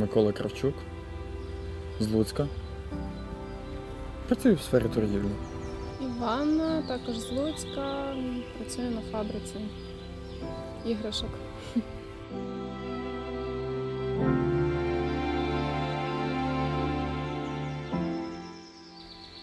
Микола Кравчук з Луцька. Працюю в сфері торгівлі. Іванна, також з Луцька, працює на фабриці іграшок.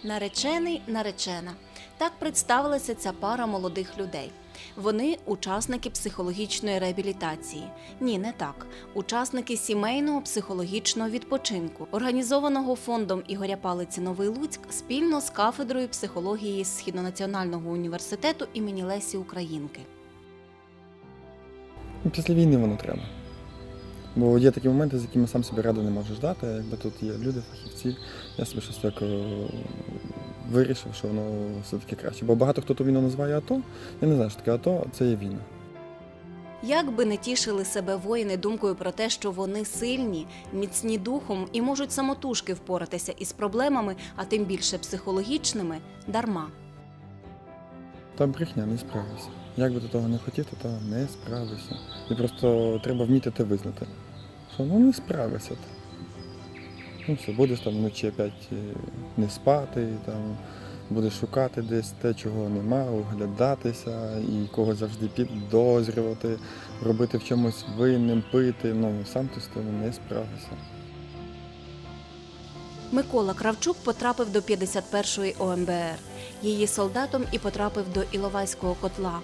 Наречений, наречена. Так представилася ця пара молодих людей. Вони учасники психологічної реабілітації. Ні, не так. Учасники сімейного психологічного відпочинку, організованого фондом Ігоря Палиці Новий Луцьк спільно з кафедрою психології Східнонаціонального університету імені Лесі Українки. Ну, Після війни воно треба. Бо є такі моменти, з якими сам собі ради не можеш дати. Якби тут є люди, фахівці, я собі щось так е, вирішив, що воно все-таки краще. Бо багато хто ту війну називає АТО. Я не знаю, що таке АТО, це є війна. Як би не тішили себе воїни думкою про те, що вони сильні, міцні духом і можуть самотужки впоратися із проблемами, а тим більше психологічними, дарма. Та брехня, не справишся. Як би ти того не хотів, то не справишся. І просто треба вміти те визнати. Що ну не справишся ти. Ну все, будеш там вночі опять е, не спати, там, будеш шукати десь те, чого нема, оглядатися і когось завжди підозрювати, робити в чомусь винним, пити. Ну сам ти з тим не справишся. Микола Кравчук потрапив до 51-ї ОМБР. Її солдатом і потрапив до Іловайського котла.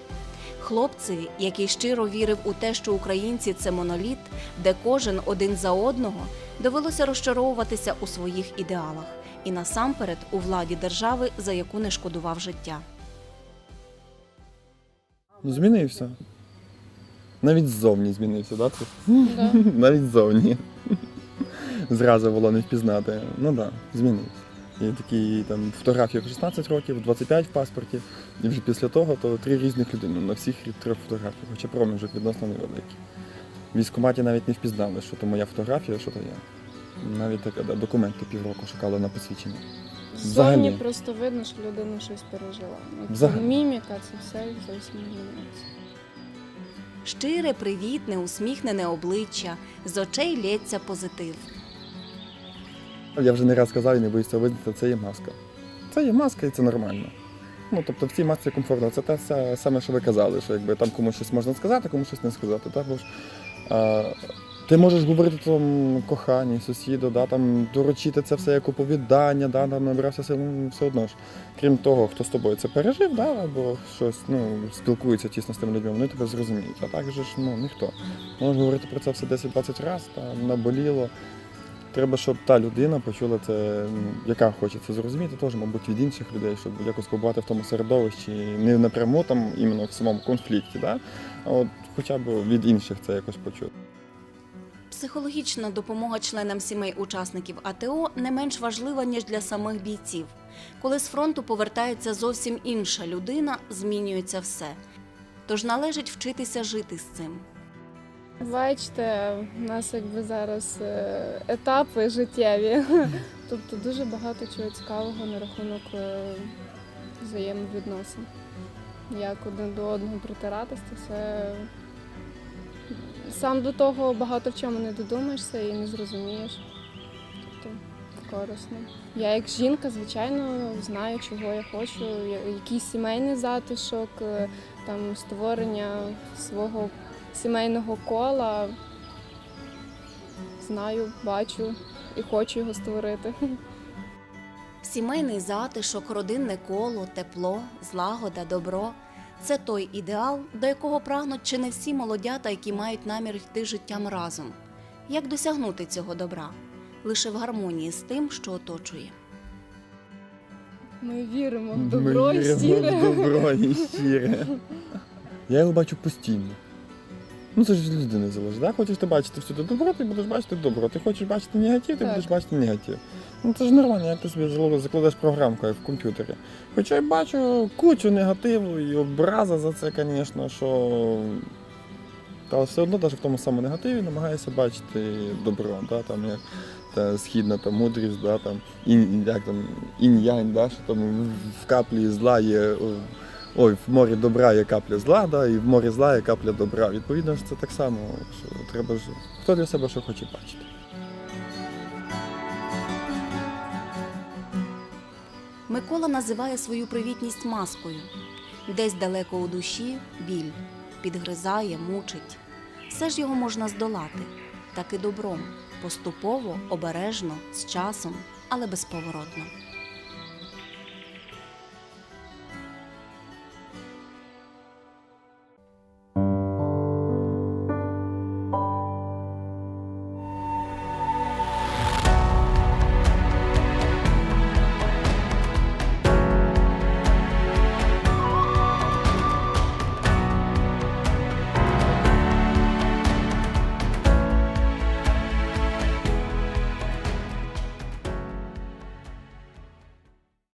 Хлопцеві, який щиро вірив у те, що українці це моноліт, де кожен один за одного, довелося розчаровуватися у своїх ідеалах і насамперед у владі держави, за яку не шкодував життя. Змінився. Навіть ззовні змінився? Це? Да. Навіть ззовні. Зразу було не впізнати. Ну так, да, змінився. І такі там фотографії в 16 років, 25 в паспорті. І вже після того то три різних людини на всіх трьох фотографіях, хоча проміжок відносно невеликий. В військкоматі навіть не впізнали, що то моя фотографія, що то я. Навіть таке, да, документи півроку шукали на посвідчення. Взагалі. Просто видно, що людина щось пережила. От Взагалі. Міміка, це все зовсім змінюється. Щире, привітне, усміхнене обличчя, з очей лється позитив. Я вже не раз сказав і не боюся визнати, це є маска. Це є маска і це нормально. Ну, тобто в цій масці комфортно. Це те саме, що ви казали, що якби там комусь щось можна сказати, комусь щось не сказати. Так? Бо ж, ти можеш говорити там коханій, сусіду, да, там, доручити це все як оповідання, да, там, набирався сил, ну, все одно ж. Крім того, хто з тобою це пережив, да, або щось ну, спілкується тісно з тими людьми, вони тебе зрозуміють. А так же ж ну, ніхто. Можеш говорити про це все 10-20 разів, там, наболіло. Треба, щоб та людина почула це, яка хоче це зрозуміти, теж, мабуть, від інших людей, щоб якось побувати в тому середовищі, не напряму там іменно в самому конфлікті, да? а от хоча б від інших це якось почути. Психологічна допомога членам сімей учасників АТО не менш важлива, ніж для самих бійців. Коли з фронту повертається зовсім інша людина, змінюється все. Тож належить вчитися жити з цим. Бачите, у нас якби зараз е, етапи життєві. Тобто дуже багато чого цікавого на рахунок е, взаємовідносин. Як один до одного притиратись, це все сам до того багато в чому не додумаєшся і не зрозумієш. Тобто корисно. Я як жінка, звичайно, знаю, чого я хочу, якийсь сімейний затишок, е, там створення свого сімейного кола. Знаю, бачу і хочу його створити. Сімейний затишок, родинне коло, тепло, злагода, добро це той ідеал, до якого прагнуть чи не всі молодята, які мають намір йти життям разом. Як досягнути цього добра? Лише в гармонії з тим, що оточує. Ми віримо в Ми добро і віримо щире. в добро і щире. Я його бачу постійно. Ну це ж від людини залежить. Да? Хочеш ти бачити всюди добро, ти будеш бачити добро. Ти хочеш бачити негатив, ти Так. будеш бачити негатив. Ну це ж нормально, як ти собі закладеш програмку як в комп'ютері. Хоча я бачу кучу негативу і образа за це, звісно, що. Та все одно, навіть в тому самому негативі, намагаюся бачити добро, да? там, як та східна там, мудрість, да? там, інь, як там, інь-янь, да? що там в каплі зла є ой, в морі добра є капля зла, да, і в морі зла є капля добра. Відповідно, це так само, що треба ж хто для себе що хоче бачити. Микола називає свою привітність маскою. Десь далеко у душі біль, підгризає, мучить. Все ж його можна здолати, так і добром, поступово, обережно, з часом, але безповоротно.